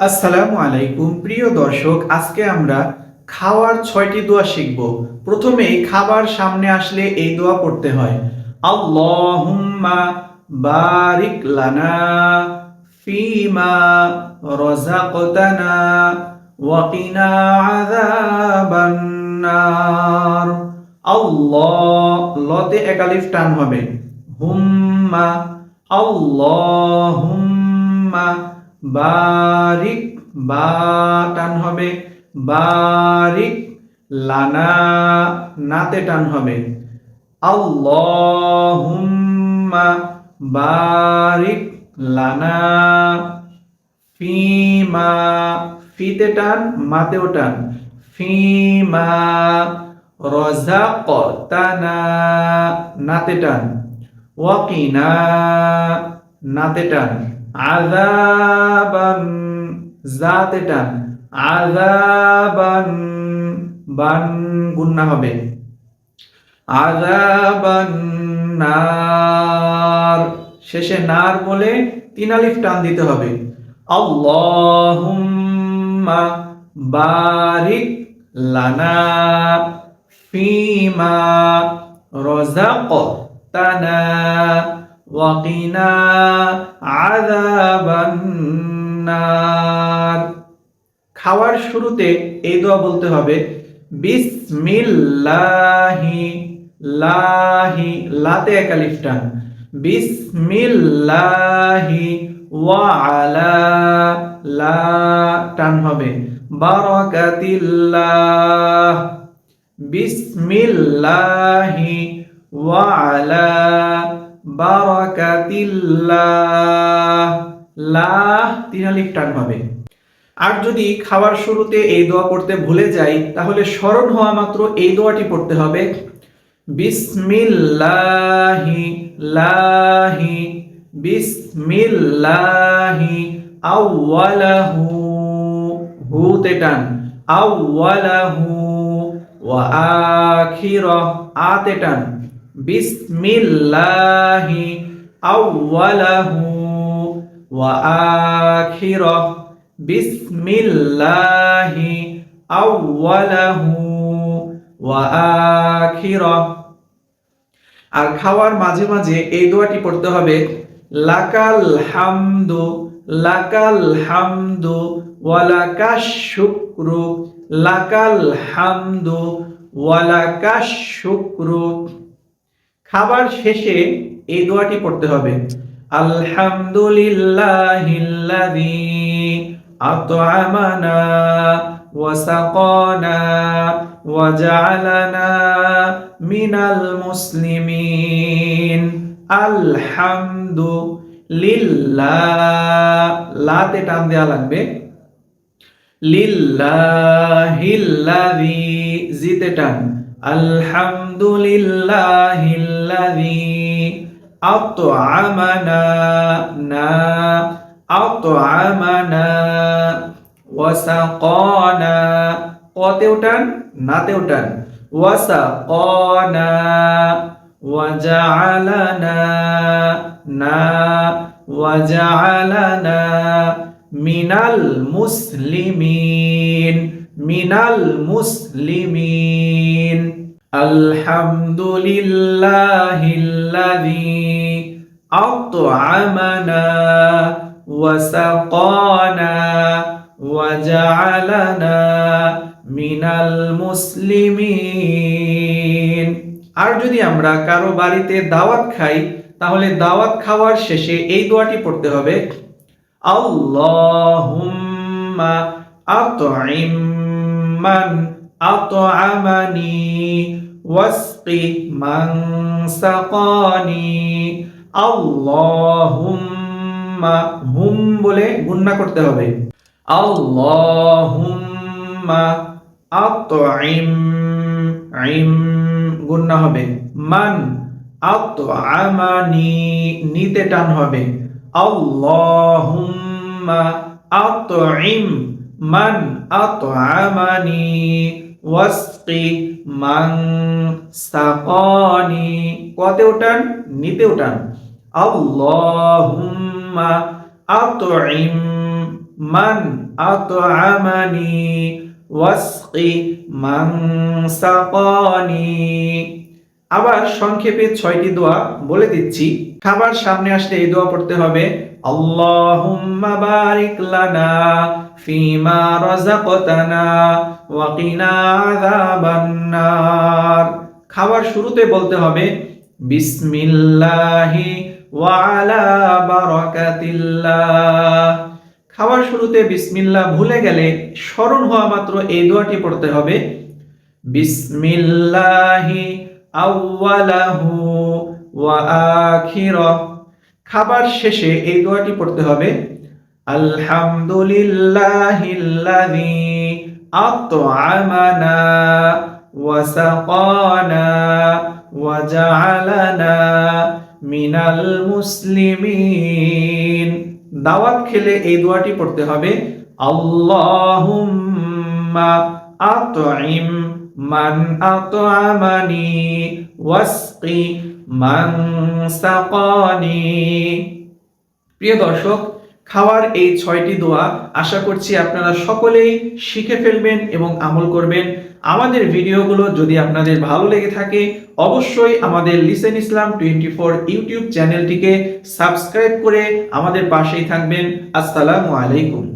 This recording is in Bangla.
আসসালামু আলাইকুম, প্রিয় দর্শক, আজকে আমরা খাওয়ার ছয়টি দোয়া শিখব। প্রথমেই খাবার সামনে আসলে এই দোয়া পড়তে হয়। আল্লাহুম্মা বারিক লানা ফিমা রাযাকতানা ওয়া কিনা আযাবান নার আল্লাহ লতে একালিফ টান হবে। হুম্মা আল্লাহুম্মা বারিক বা টান হবে, বারিক লানা নাতে টান হবে। আল্লাহুম্মা বারিক লানা ফিমা, ফিতে টান, মাতেও টান। ফিমা রজাকতানা নাতে টান। ওয়াকিনা নাতে টান। আযাবান জাতে টান আযাবান বান গুন্না হবে। আযাবান নার, শেষে নার বলে তিন আলিফ টান দিতে হবে। আল্লাহুম্মা বারিক লানা ফিমা রাযাকতানা ওয়াকিনা আযাবান নার খাওয়ার শুরুতে এই দোয়া বলতে হবে, বিসমিল্লাহি লাহি, লাতে এক আলিফ টান, বিসমিল্লাহি ওয়া লা টান হবে, বারাকাতিল্লাহ, বিসমিল্লাহি ওয়া আলা বারাকাতিল্লাহ। লাহ তিন আলিফ টান হবে। আর যদি খাবার শুরুতে এই দোয়া পড়তে ভুলে যাই, তাহলে স্মরণ হওয়া মাত্র এই দোয়াটি পড়তে হবে। বিসমিল্লাহি, লাহি, বিসমিল্লাহি, আউয়ালাহু, হুতে টান। আউয়ালাহু ওয়া আখিরা আতে টান। বিসমিল্লাহি আউয়ালাহু ওয়া আখিরা বিসমিল্লাহি আউয়ালাহু ওয়া আখিরা আর খাওয়ার মাঝে মাঝে এই দোয়াটি পড়তে হবে, লাকাল হামদু লাকাল হামদু ওয়ালাকাশ শুক্রু, লাকাল হামদু ওয়ালাকাশ শুক্রু। খাবার শেষে এই দোয়াটি পড়তে হবে। আলহামদুলিল্লাহিল্লাযী আত'আমানা ওয়া সাকানা ওয়া জা'আলানা মিনাল মুসলিমিন। আলহামদু লিল্লাহ লাতে টান দেওয়া লাগবে। লিল্লাহিল্লাযী, জিতে টান। আলহামদুলিল্লাহিল্লাযী আত'আমানা না আত'আমানা ওয়া সাকানা কতেও টান নাতেও টান ওয়া সাকানা ওয়া জা'ালানা না ওয়া জা'ালানা মিনাল মুসলিমিন। আলহামদুলিল্লাহিল্লাযী সাকানা ওয়া জা'ালানা মিনাল মুসলিমিন। আর যদি আমরা কারও বাড়িতে দাওয়াত খাই, তাহলে দাওয়াত খাওয়ার শেষে এই দোয়াটি পড়তে হবে, আল্লাহুম্মা আত'ইম মান আত'আমানি ওয়াসকি মান সাকানি আল্লাহুম্মা হুম বলে গুন্না করতে হবে। আল্লাহুম্মা আত'ইম ইম গুন্না হবে। মান আত'আমানি নিতে টান হবে। আল্লাহুম্মা আত'ইম মান আত'আমানি, ওয়াসকি মান সাকানি। কতেও টান নিতেও টান আল্লাহুম্মা আত'ইম মান আতআমানি, ওয়াসকি মান সাকানি। আবার সংক্ষেপে ছয়টি দোয়া বলে দিচ্ছি। খাবার সামনে আসলে এই দোয়া পড়তে হবে। বারিক লানা ফিমা রাযাকতানা ওয়া কিনা আযাবান নার খাবার শুরুতে বলতে হবে, বিসমিল্লাহি ওয়া আলা বারাকাতিল্লাহ। খাবার শুরুতে বিসমিল্লাহ ভুলে গেলে স্মরণ হওয়া মাত্র এই দোয়াটি পড়তে হবে, বিসমিল্লাহি আউয়ালাহু ওয়া আখিরাহ। খাবার শেষে এই দোয়াটি পড়তে হবে, আলহামদুলিল্লাহিল্লাযী আত'আমানা ওয়া সাকানা ওয়া জা'আলানা মিনাল মুসলিমিন। দাওয়াত খেলে এই দোয়াটি পড়তে হবে, আল্লাহুম্মা আত'ইম মান আত'আমানি ওয়াসকি মান সাকানি। প্রিয় দর্শক, খাওয়ার এই ছয়টি দোয়া আশা করছি আপনারা সকলেই শিখে ফেলবেন এবং আমল করবেন। আমাদের ভিডিওগুলো যদি আপনাদের ভালো লেগে থাকে, অবশ্যই আমাদের listen Islam twenty four YouTube চ্যানেলটিকে সাবস্ক্রাইব করে আমাদের পাশেই থাকবেন। আসসালামু আলাইকুম।